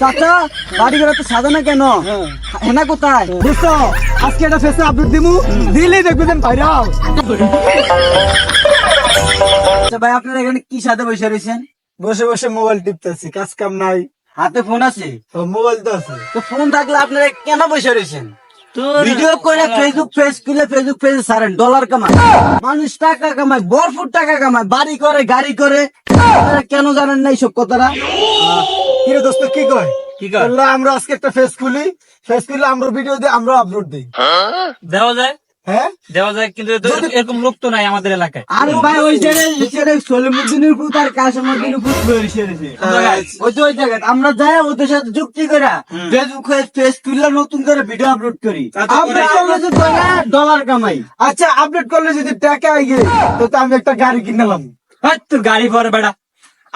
চাচা বাড়ি ঘরে তো সাজানো কেন? হেনা কোথায়? বুঝছ? আজকে একটা ফেসে আপডেট দিমু। দিলেই দেখবে দেন ভাইরাল আচ্ছা ভাই আপনারা এখানে কি সাথে বসে রয়েছেন? বসে বসে মোবাইল টিপতেছি কাজ কাম নাই। হাতে ফোন আছে? তো মোবাইল তো আছে। তো ফোন থাকলে আপনারা কেন বসে রয়েছেন? ভিডিও করে ফেসবুক পেজ খুলে ফেসবুক পেজে ছাড়েন ডলার কামায়। মানুষ টাকা কামায় ভরপুর টাকা কামায় বাড়ি করে গাড়ি করে। কেন জানেন না এইসব কথাটা? কিরে দোস্ত কি কয়? কি কয়? বলল আমরা আজকে একটা ফেস খুলি। ফেস খুলে আমরা ভিডিও দিই আমরা আপলোড দিই। দেওয়া যায়? হ্যাঁ? দেওয়া যায় কিন্তু এরকম লোক তো নাই আমাদের এলাকায়। আর ভাই ওই জায়গায় সলিমুদ্দিনের পুত আর কাশিমুদ্দিনের পুত ওই তো ওই জায়গায়। আমরা যাই ওদের সাথে যুক্তি করে ফেসবুক পেজ খুললে নতুন করে ভিডিও আপলোড করি। আমরা ডলার কামাই। আচ্ছা আপডেট করলে যদি টাকা আইগে তো তো আমি একটা গাড়ি কিনলাম তোর গাড়ি পরে বেড়া।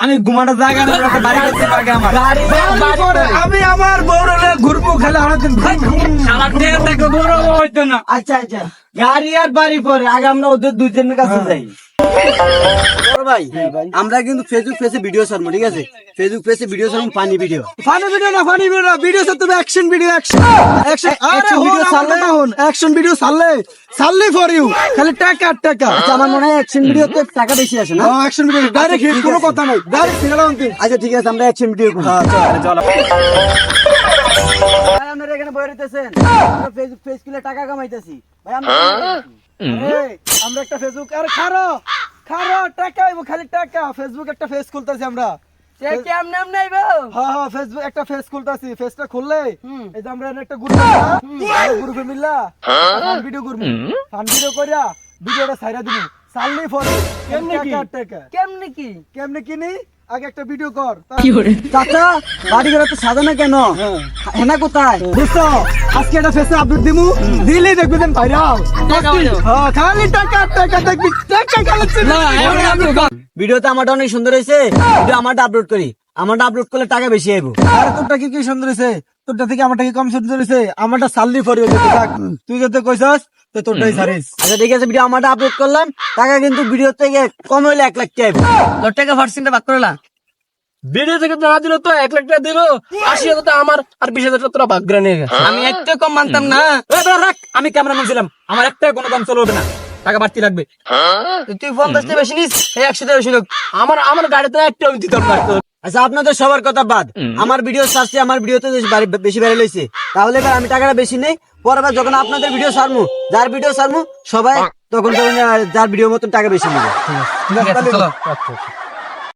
আমি ঘুমানোর জায়গা বাড়ি করতে পারবে আমার। পরে আমি আমার বড় ঘুরবো খেলে না। আচ্ছা আচ্ছা। গাড়ি আর বাড়ি পরে আগে আমরা ওদের দুজনের কাছে যাই। বড় ভাই আমরা কিন্তু ফেসবুক পেজে ভিডিও ছাড়বো ঠিক আছে? ফেসবুক পেজে ভিডিও ছাড়বো পানি ভিডিও ফানি ভিডিও না ফানি ভিডিও না ভিডিও সাথে action video action action video ছাড়লে? না হন অ্যাকশন ভিডিও ছাড়লে ছাড়লে ফর ইউ খালি টাকা আর টাকা। আচ্ছা আমার মনে হয় অ্যাকশন ভিডিওতে টাকা বেশি আসে না? অ্যাকশন ভিডিও ডাইরেক্ট হিট কোনো কথা নাই। ডাইরেক্ট অন্তিম আচ্ছা ঠিক আছে আমরা অ্যাকশন ভিডিও করি চলো। ভাই আপনারা এখানে রইতেছেন? আমরা ফেসবুক পেজ খুলে টাকা কামাইতেছি। ভাই আমরা আমরা একটা ফেসবুক আরে খারো! খারো টাকা খালি টাকা। ফেসবুক একটা ফেস খুলতেছি আমরা। কেমন নাম নাইবো হ্যাঁ হ্যাঁ ফেসবুক একটা ফেস খুলতেছি। ফেসটা খুললে এই যে আমরা একটা গ্রুপ গ্রুপে মিললা ভিডিও ফান ভিডিও করিয়া ভিডিওটা ছাইরা দিবি সালনি ফর কেমনে কি? কেমনে কি? কেমনে কিনি? আগে একটা ভিডিও কর। চাচা বাড়ি ঘরে তো সাজানো কেন? হেনা কোথায়? বুঝছ? আজকে একটা ফেসে আপডেট দিমু। দিলেই দেখবি দেন ভাইরাল হ্যাঁ খালি টাকা টাকা দেখবি। টাকা ভিডিওতে আমারটা অনেক সুন্দর হয়েছে। ভিডিও আমারটা আপলোড করি। আমারটা আপলোড করলে টাকা বেশি আইবো। তোরটা কি কি সুন্দর হয়েছে তোরটা থেকে আমারটা কি কম সুন্দর হয়েছে আমারটা সাললি তুই যাতে কইছাস তো তোরটাই সারিস আচ্ছা ঠিক আছে ভিডিও আমারটা আপলোড করলাম। টাকা কিন্তু ভিডিও থেকে কম হইলে এক লাখ টাকা তোর টাকা ভাগ করলা ভিডিও থেকে না দিল তো এক লাখ টাকা দিল। আশি হাজার টাকা আমার আর বিশ হাজার টাকা তোরা ভাগ করে নিয়ে গেছে। আমি একটা কম মানতাম না। রাখ। আমি ক্যামেরাম্যান ছিলাম। আমার একটা কোনো দাম চলবে না। টাকা বাড়তি লাগবে। তুই পঞ্চাশ টাকা বেশি নিস একশো টাকা বেশি লোক আমার আমার গাড়িতে একটা আমি দিতাম না। আচ্ছা আপনাদের সবার কথা বাদ। আমার ভিডিও সারছি আমার ভিডিওতে বেশি ভাইরাল লইছে তাহলে এবার আমি টাকাটা বেশি নেই পরে যখন আপনাদের ভিডিও সারমু যার ভিডিও সারমু সবাই তখন তখন যার ভিডিও মতন টাকা বেশি নেবে।